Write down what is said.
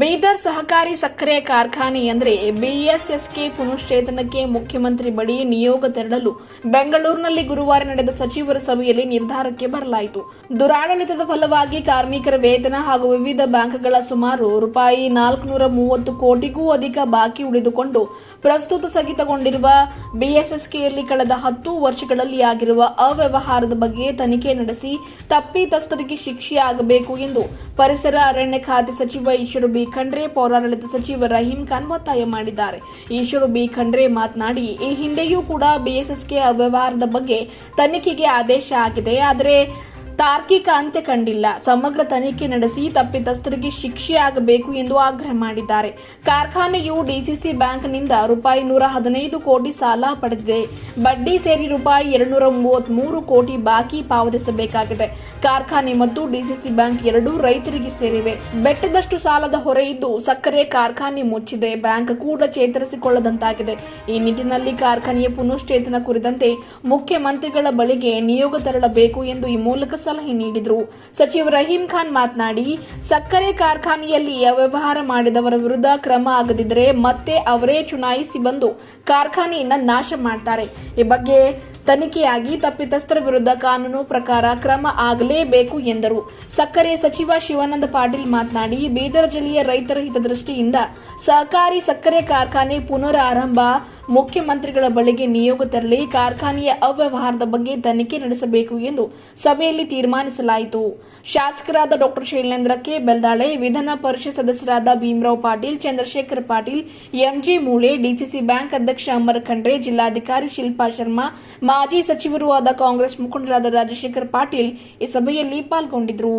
ಬೀದರ್ ಸಹಕಾರಿ ಸಕ್ಕರೆ ಕಾರ್ಖಾನೆ ಅಂದರೆ ಬಿಎಸ್ಎಸ್ಕೆ ಪುನಶ್ಚೇತನಕ್ಕೆ ಮುಖ್ಯಮಂತ್ರಿ ಬಳಿ ನಿಯೋಗ ತೆರಳಲು ಬೆಂಗಳೂರಿನಲ್ಲಿ ಗುರುವಾರ ನಡೆದ ಸಚಿವರ ಸಭೆಯಲ್ಲಿ ನಿರ್ಧಾರಕ್ಕೆ ಬರಲಾಯಿತು. ದುರಾಡಳಿತದ ಫಲವಾಗಿ ಕಾರ್ಮಿಕರ ವೇತನ ಹಾಗೂ ವಿವಿಧ ಬ್ಯಾಂಕ್ಗಳ ಸುಮಾರು ರೂಪಾಯಿ ನಾಲ್ಕುನೂರ ಮೂವತ್ತು ಕೋಟಿಗೂ ಅಧಿಕ ಬಾಕಿ ಉಳಿದುಕೊಂಡು ಪ್ರಸ್ತುತ ಸ್ಥಗಿತಗೊಂಡಿರುವ ಬಿಎಸ್ಎಸ್ಕೆಯಲ್ಲಿ ಕಳೆದ ಹತ್ತು ವರ್ಷಗಳಲ್ಲಿ ಆಗಿರುವ ಅವ್ಯವಹಾರದ ಬಗ್ಗೆ ತನಿಖೆ ನಡೆಸಿ ತಪ್ಪಿತಸ್ಥರಿಗೆ ಶಿಕ್ಷೆ ಆಗಬೇಕು ಎಂದು ಪರಿಸರ ಅರಣ್ಯ ಖಾತೆ ಸಚಿವ ಈಶ್ವರ ಬಿ. ಖಂಡ್ರೆ ಪೌರಾಡಳಿತ ಸಚಿವ ರಹೀಂ ಖಾನ್ ಒತ್ತಾಯ ಮಾಡಿದ್ದಾರೆ. ಈಶ್ವರ ಬಿ ಖಂಡ್ರೆ ಮಾತನಾಡಿ, ಈ ಹಿಂದೆಯೂ ಕೂಡ ಬಿಎಸ್ಎಸ್ಕೆ ಅವ್ಯವಹಾರದ ಬಗ್ಗೆ ತನಿಖೆಗೆ ಆದೇಶ ಆಗಿದೆ ಆದರೆ ತಾರ್ಕಿಕ ಅಂತ್ಯ ಕಂಡಿಲ್ಲ. ಸಮಗ್ರ ತನಿಖೆ ನಡೆಸಿ ತಪ್ಪಿತಸ್ಥರಿಗೆ ಶಿಕ್ಷೆ ಆಗಬೇಕು ಎಂದು ಆಗ್ರಹ ಮಾಡಿದ್ದಾರೆ. ಕಾರ್ಖಾನೆಯು ಡಿಸಿಸಿ ಬ್ಯಾಂಕ್ನಿಂದ ರೂಪಾಯಿ ನೂರ ಹದಿನೈದು ಕೋಟಿ ಸಾಲ ಪಡೆದಿದೆ. ಬಡ್ಡಿ ಸೇರಿ ರೂಪಾಯಿ ಎರಡುನೂರ ಮೂವತ್ಮೂರು ಕೋಟಿ ಬಾಕಿ ಪಾವತಿಸಬೇಕಾಗಿದೆ. ಕಾರ್ಖಾನೆ ಮತ್ತು ಡಿಸಿಸಿ ಬ್ಯಾಂಕ್ ಎರಡೂ ರೈತರಿಗೆ ಸೇರಿವೆ. ಬೆಟ್ಟದಷ್ಟು ಸಾಲದ ಹೊರೆ ಇದ್ದು ಸಕ್ಕರೆ ಕಾರ್ಖಾನೆ ಮುಚ್ಚಿದೆ. ಬ್ಯಾಂಕ್ ಕೂಡ ಚೇತರಿಸಿಕೊಳ್ಳದಂತಾಗಿದೆ. ಈ ನಿಟ್ಟಿನಲ್ಲಿ ಕಾರ್ಖಾನೆಯ ಪುನಶ್ಚೇತನ ಕುರಿತಂತೆ ಮುಖ್ಯಮಂತ್ರಿಗಳ ಬಳಿಗೆ ನಿಯೋಗ ತೆರಳಬೇಕು ಎಂದು ಈ ಮೂಲಕ ಸಲಹೆ ನೀಡಿದರು. ಸಚಿವ ರಹೀಂ ಖಾನ್ ಮಾತನಾಡಿ, ಸಕ್ಕರೆ ಕಾರ್ಖಾನೆಯಲ್ಲಿ ಅವ್ಯವಹಾರ ಮಾಡಿದವರ ವಿರುದ್ಧ ಕ್ರಮ ಆಗದಿದ್ದರೆ ಮತ್ತೆ ಅವರೇ ಚುನಾಯಿಸಿ ಬಂದು ಕಾರ್ಖಾನೆಯನ್ನ ನಾಶ ಮಾಡ್ತಾರೆ. ಈ ಬಗ್ಗೆ ತನಿಖೆಯಾಗಿ ತಪ್ಪಿತಸ್ಥರ ವಿರುದ್ಧ ಕಾನೂನು ಪ್ರಕಾರ ಕ್ರಮ ಆಗಲೇಬೇಕು ಎಂದರು. ಸಕ್ಕರೆ ಸಚಿವ ಶಿವಾನಂದ ಪಾಟೀಲ್ ಮಾತನಾಡಿ, ಬೀದರ್ ಜಿಲ್ಲೆಯ ರೈತರ ಹಿತದೃಷ್ಟಿಯಿಂದ ಸಹಕಾರಿ ಸಕ್ಕರೆ ಕಾರ್ಖಾನೆ ಪುನರ್ ಮುಖ್ಯಮಂತ್ರಿಗಳ ಬಳಿಗೆ ನಿಯೋಗ ತರಲಿ ಕಾರ್ಖಾನೆಯ ಅವ್ಯವಹಾರದ ಬಗ್ಗೆ ತನಿಖೆ ನಡೆಸಬೇಕು ಎಂದು ಸಭೆಯಲ್ಲಿ ತೀರ್ಮಾನಿಸಲಾಯಿತು. ಶಾಸಕರಾದ ಡಾಕ್ಟರ್ ಶೈಲೇಂದ್ರ ಕೆ. ಬೆಲ್ದಾಳೆ, ವಿಧಾನ ಪರಿಷತ್ ಸದಸ್ಯರಾದ Bhimrao Patil, Chandrashekhar Patil MG Mule, DCC bank ಅಧ್ಯಕ್ಷ ಅಮರ್ ಖಂಡ್ರೆ, ಜಿಲ್ಲಾಧಿಕಾರಿ ಶಿಲ್ಪಾ ಶರ್ಮಾ ಮಾಜಿ ಸಚಿವರೂ ಆದ ಕಾಂಗ್ರೆಸ್ ಮುಖಂಡರಾದ ರಾಜಶೇಖರ್ ಪಾಟೀಲ್ ಈ ಸಭೆಯಲ್ಲಿ ಪಾಲ್ಗೊಂಡಿದ್ದರು